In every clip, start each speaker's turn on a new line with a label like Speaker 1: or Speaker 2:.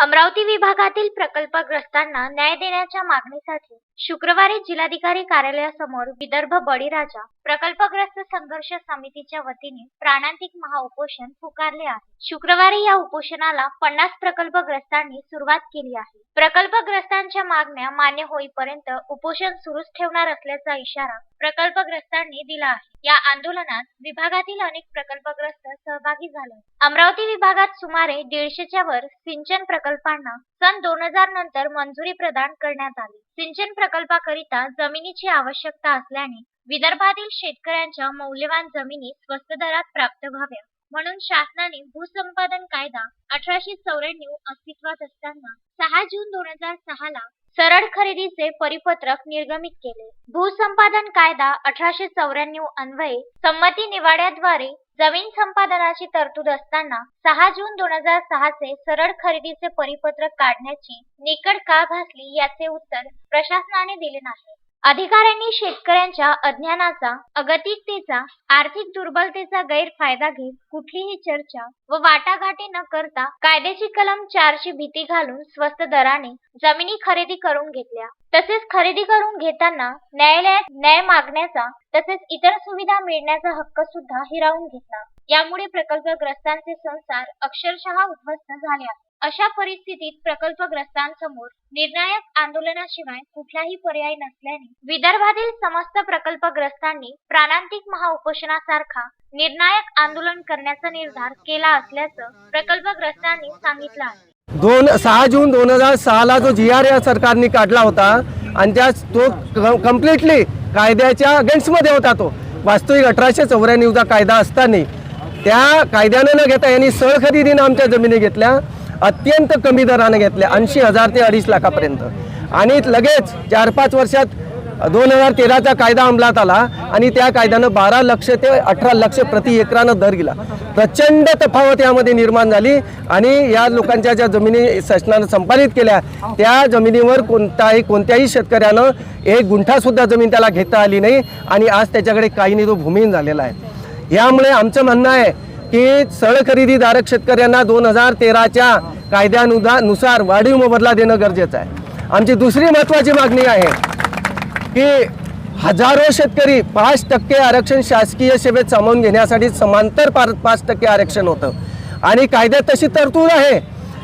Speaker 1: अमरावती विभागातील प्रकल्पग्रस्तांना न्याय देण्याच्या मागणीसाठी शुक्रवारी जिल्हाधिकारी कार्यालयासमोर विदर्भ बळीराजा प्रकल्पग्रस्त संघर्ष समितीच्या वतीने प्राणांतिक महाउपोषण पुकारले आहे. शुक्रवारी या उपोषणाला पन्नास प्रकल्पग्रस्तांनी सुरुवात केली आहे. प्रकल्पग्रस्तांच्या मागण्या मान्य होईपर्यंत उपोषण सुरूच ठेवणार असल्याचा इशारा प्रकल्पग्रस्तांनी दिला आहे. या आंदोलनात विभागातील अनेक प्रकल्पग्रस्त सहभागी झाले. अमरावती विभागात सुमारे दीडशेच्या वर सिंचन प्रकल्पांना सन दोन हजार नंतर मंजुरी प्रदान करण्यात आली. सिंचन प्रकल्पाकरिता जमिनीची आवश्यकता असल्याने विदर्भातील शेतकऱ्यांच्या मौल्यवान जमिनी स्वस्त दरात प्राप्त व्हाव्या. म्हणून शासनाने भूसंपादन कायदा अठराशे चौऱ्याण्णव अस्तित्वात असताना सहा जून दोन हजार सहा ला सरळ खरेदीचे परिपत्रक निर्गमित केले. भूसंपादन कायदा अठराशे चौऱ्याण्णव अन्वये संमती निवाड्याद्वारे जमीन संपादनाची तरतूद असताना सहा जून दोन हजार सहा चे सरळ खरेदीचे परिपत्रक काढण्याची निकड का भासली याचे उत्तर प्रशासनाने दिले नाही. अधिकाऱ्यांनी शेतकऱ्यांच्या अज्ञानाचा अगतिकतेचा आर्थिक दुर्बलतेचा गैरफायदा घेत कुठलीही चर्चा व वाटाघाटी न करता कायद्याची कलम चारची भीती घालून स्वस्त दराने जमिनी खरेदी करून घेतल्या. तसेच खरेदी करून घेताना न्यायालयात न्याय मागण्याचा तसेच इतर सुविधा मिळण्याचा हक्क सुद्धा हिरावून घेतला. यामुळे प्रकल्पग्रस्तांचे संसार अक्षरशः उद्ध्वस्त झाले आहेत. अशा परिस्थितीत प्रकल्पग्रस्तांसमोर निर्णायक आंदोलनाशिवाय कुठलाही पर्याय नसल्याने विदर्भातील समस्त प्रकल्पग्रस्तांनी प्राणांतिक महाउपोषणासारखा निर्णायक आंदोलन करण्याचा निर्धार केला असल्याचं प्रकल्पग्रस्तांनी सांगितलं आहे.
Speaker 2: दोन सहा जून दोन हजार सहाला जो जी आर या सरकारने काढला होता आणि त्या तो कम्प्लिटली कायद्याच्या अगेन्स्टमध्ये होता तो. वास्तविक अठराशे चौऱ्याण्णवचा कायदा असताना त्या कायद्यानं न घेता यांनी सळ खरेदीनं आमच्या जमिनी घेतल्या अत्यंत कमी दरानं घेतल्या ऐंशी हजार ते अडीच लाखापर्यंत. आणि लगेच चार पाच वर्षात दोन हजार तेराचा कायदा अंमलात आला आणि त्या कायद्यानं बारा लक्ष ते अठरा लक्ष प्रति एकरानं दर गेला प्रचंड तफावत यामध्ये निर्माण झाली आणि या लोकांच्या ज्या जमिनी शासनानं संपादित केल्या त्या जमिनीवर कोणताही कोणत्याही शेतकऱ्यानं एक गुंठासुद्धा जमीन त्याला घेता आली नाही आणि आज त्याच्याकडे काही नाही तो भूमिहीन झालेला आहे. यामुळे आमचं म्हणणं आहे की सळ खरेदीदारक शेतकऱ्यांना दोन हजार तेराच्या कायद्यानुसार वाढीव मोबदला देणं गरजेचं आहे. आमची दुसरी महत्त्वाची मागणी आहे की हजारो शेतकरी पाच टक्के आरक्षण शासकीय सेवेत सामावून घेण्यासाठी समांतर पार पाच टक्के आरक्षण होतं. आणि कायद्यात तशी तरतूद आहे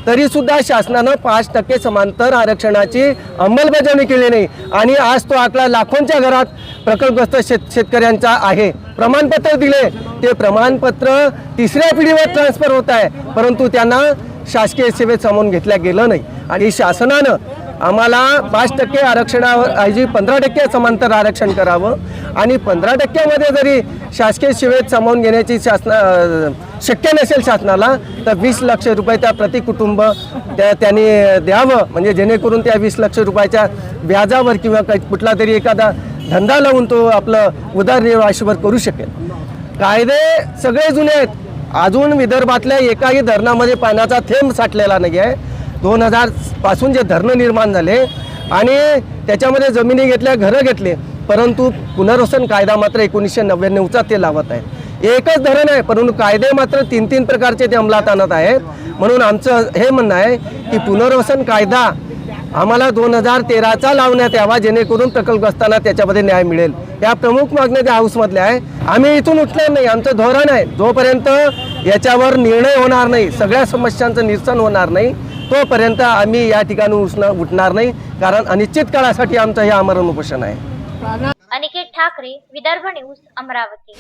Speaker 2: तरीसुद्धा शासनानं पाच टक्के समांतर आरक्षणाची अंमलबजावणी केली नाही. आणि आज तो आकडा लाखोंच्या घरात प्रकल्पग्रस्त शेत शेतकऱ्यांचा आहे. प्रमाणपत्र दिले. ते प्रमाणपत्र तिसऱ्या पिढीवर ट्रान्सफर होत आहे. परंतु त्यांना शासकीय सेवेत सामावून घेतल्या गेलं नाही. आणि शासनानं आम्हाला पाच टक्के आरक्षणावर ऐवजी पंधरा टक्के समांतर आरक्षण करावं. आणि पंधरा टक्क्यामध्ये जरी शासकीय सेवेत सामावून घेण्याची शासना शक्य नसेल शासनाला तर वीस लक्ष रुपये त्या प्रति कुटुंब त्या त्यांनी द्यावं. म्हणजे जेणेकरून त्या वीस लक्ष रुपयाच्या व्याजावर किंवा काही कुठला तरी एखादा धंदा लावून तो आपलं उदरनिर्वाहावर करू शकेल. कायदे सगळे जुने आहेत. अजून विदर्भातल्या एकाही धरणामध्ये पाण्याचा थेंब साठलेला नाही आहे दोन हजारपासून जे धरणं निर्माण झाले आणि त्याच्यामध्ये जमिनी घेतल्या घरं घेतले परंतु पुनर्वसन कायदा मात्र एकोणीसशे नव्याण्णवचा ते लावत आहे. एकच धरण आहे परंतु कायदे मात्र तीन तीन प्रकारचे ते अंमलात आणत आहेत. म्हणून आमचं हे म्हणणं आहे की पुनर्वसन कायदा आम्हाला दोन हजार तेराचा लावण्यात यावा जेणेकरून प्रकल्पग्रस्तांना त्याच्यामध्ये न्याय मिळेल. या प्रमुख मागण्या त्या हाऊसमधल्या आहे आम्ही इथून उठणार नाही. आमचं धोरण आहे जोपर्यंत याच्यावर निर्णय होणार नाही सगळ्या समस्यांचं निरसन होणार नाही तोपर्यंत आम्ही या ठिकाणी उठणं उठणार नाही कारण अनिश्चित काळासाठी आमचं हे आमरण उपोषण आहे.
Speaker 1: अनिकेत ठाकरे विदर्भ न्यूज अमरावती.